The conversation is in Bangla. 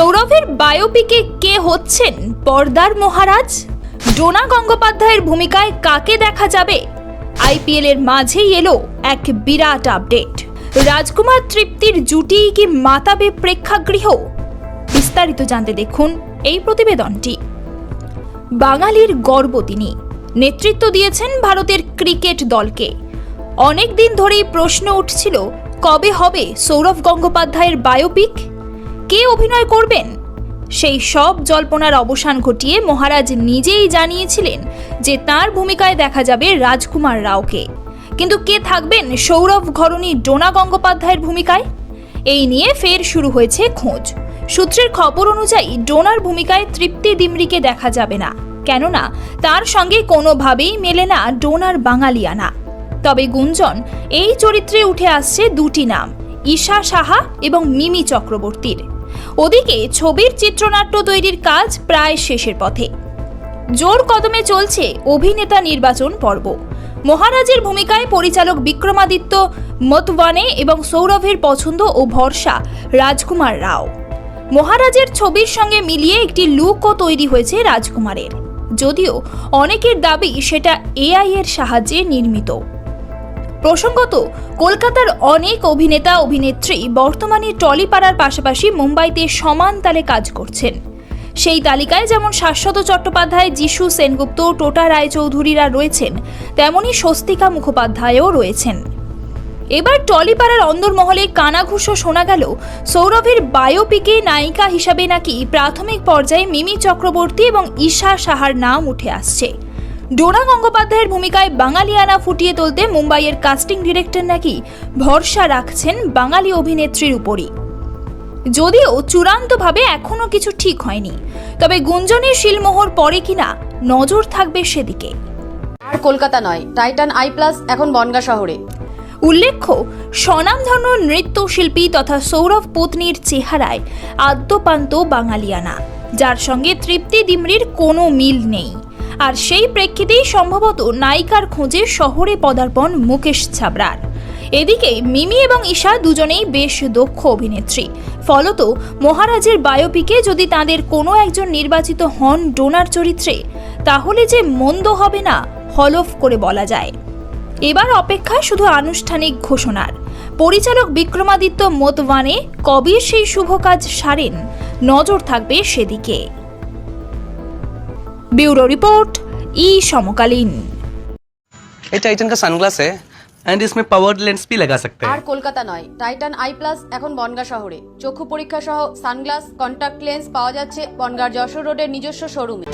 সৌরভের বায়োপিকে কে হচ্ছেন পর্দার মহারাজ? ডোনা গঙ্গোপাধ্যায়ের ভূমিকায় কাকে দেখা যাবে? আইপিএল এর মাঝেই এলো এক বিরাট আপডেট। রাজকুমার তৃপ্তির জুটি কি মাতাবে প্রেক্ষাগৃহ? বিস্তারিত জানতে দেখুন এই প্রতিবেদনটি। বাঙালির গর্ব তিনি। নেতৃত্ব দিয়েছেন ভারতের ক্রিকেট দলকে। অনেক দিন ধরেই প্রশ্ন উঠছিল, কবে হবে সৌরভ গঙ্গোপাধ্যায়ের বায়োপিক? কে অভিনয় করবেন? সেই সব জল্পনার অবসান ঘটিয়ে মহারাজ নিজেই জানিয়েছিলেন যে তার ভূমিকায় দেখা যাবে রাজকুমার রাওকে। কিন্তু কে থাকবেন সৌরভ ঘরণী ডোনা গঙ্গোপাধ্যায়ের ভূমিকায়? এই নিয়ে ফের শুরু হয়েছে খোঁজ। সূত্রের খবর অনুযায়ী ডোনার ভূমিকায় তৃপ্তি দিমরিকে দেখা যাবে না। কেননা তার সঙ্গে কোনোভাবেই মেলে না ডোনার বাঙালিয়ানা। তবে গুঞ্জন, এই চরিত্রে উঠে আসছে দুটি নাম। ঈশা সাহা এবং মিমি চক্রবর্তীর। ওদিকে ছবির চিত্রনাট্য তৈরির কাজ প্রায় শেষের পথে। জোর কদমে চলছে অভিনেতা নির্বাচন পর্ব। মহারাজের ভূমিকায় পরিচালক বিক্রমাদিত্য, মতওয়ানে এবং সৌরভের পছন্দ ও ভরসা রাজকুমার রাও। মহারাজের ছবির সঙ্গে মিলিয়ে একটি লুকও তৈরি হয়েছে রাজকুমারের। যদিও অনেকের দাবি সেটা এআই এর সাহায্যে নির্মিত। প্রসঙ্গত, কলকাতার অনেক অভিনেতা, অভিনেত্রী বর্তমানে টলিপাড়ার পাশাপাশি মুম্বাইতে সমান তালে কাজ করছেন। সেই তালিকায় যেমন শাশ্বত চট্টোপাধ্যায়, যিশু সেনগুপ্ত, টোটা রায়চৌধুরীরা রয়েছেন, তেমনি স্বস্তিকা মুখোপাধ্যায়ও রয়েছেন। এবার টলিপাড়ার অন্দরমহলে কানাঘুষো শোনা গেল, সৌরভের বায়োপিকে নায়িকা হিসাবে নাকি প্রাথমিক পর্যায়ে মিমি চক্রবর্তী এবং ঈশা সাহার নাম উঠে আসছে। ডোনা গঙ্গোপাধ্যায়ের ভূমিকায় বাঙালিয়ানা ফুটিয়ে তুলতে মুম্বাইয়ের কাস্টিং ডিরেক্টর নাকি ভরসা রাখছেন বাঙালি অভিনেত্রীর উপরই। যদিও চূড়ান্তভাবে এখনও কিছু ঠিক হয়নি তবে গুঞ্জনের শিলমোহর পরে কিনা নজর থাকবে সেদিকে। আর কলকাতা নয় টাইটান আই প্লাস এখন বনগা শহরে। উল্লেখ্য স্বনামধন্য নৃত্যশিল্পী তথা সৌরভ পত্নীর চেহারায় আদ্যপান্ত বাঙালিয়ানা যার সঙ্গে তৃপ্তি দিমরির কোনো মিল নেই। আর সেই প্রেক্ষিতেই সম্ভবত নায়িকার খোঁজে শহরে পদার্পণ মুকেশ ছাবরার এদিকে মিমি এবং ঈশা দুজনেই বেশ দক্ষ অভিনেত্রী। ফলত মহারাজের বায়োপিকে যদি তাদের কোনো একজন নির্বাচিত হন ডোনার চরিত্রে, তাহলে যে মন্দ হবে না হলফ করে বলা যায়। এবার অপেক্ষা শুধু আনুষ্ঠানিক ঘোষণার। পরিচালক বিক্রমাদিত্য মোতওয়ানে কবে সেই শুভ কাজ সারেন, নজর থাকবে সেদিকে। ब्यूरो রিপোর্ট ই সমকালীন। ये टाइटन সানগ্লাস सनग्लास এন্ড इसमें পাওয়ার লেন্স भी लगा सकते আর কলকাতা নয় টাইটান আই প্লাস এখন বনগা শহরে। চক্ষু পরীক্ষা সহ সানগ্লাস কন্টাক্ট লেন্স পাওয়া যাচ্ছে বনগার যশোর রোডের নিজস্ব শোরুমে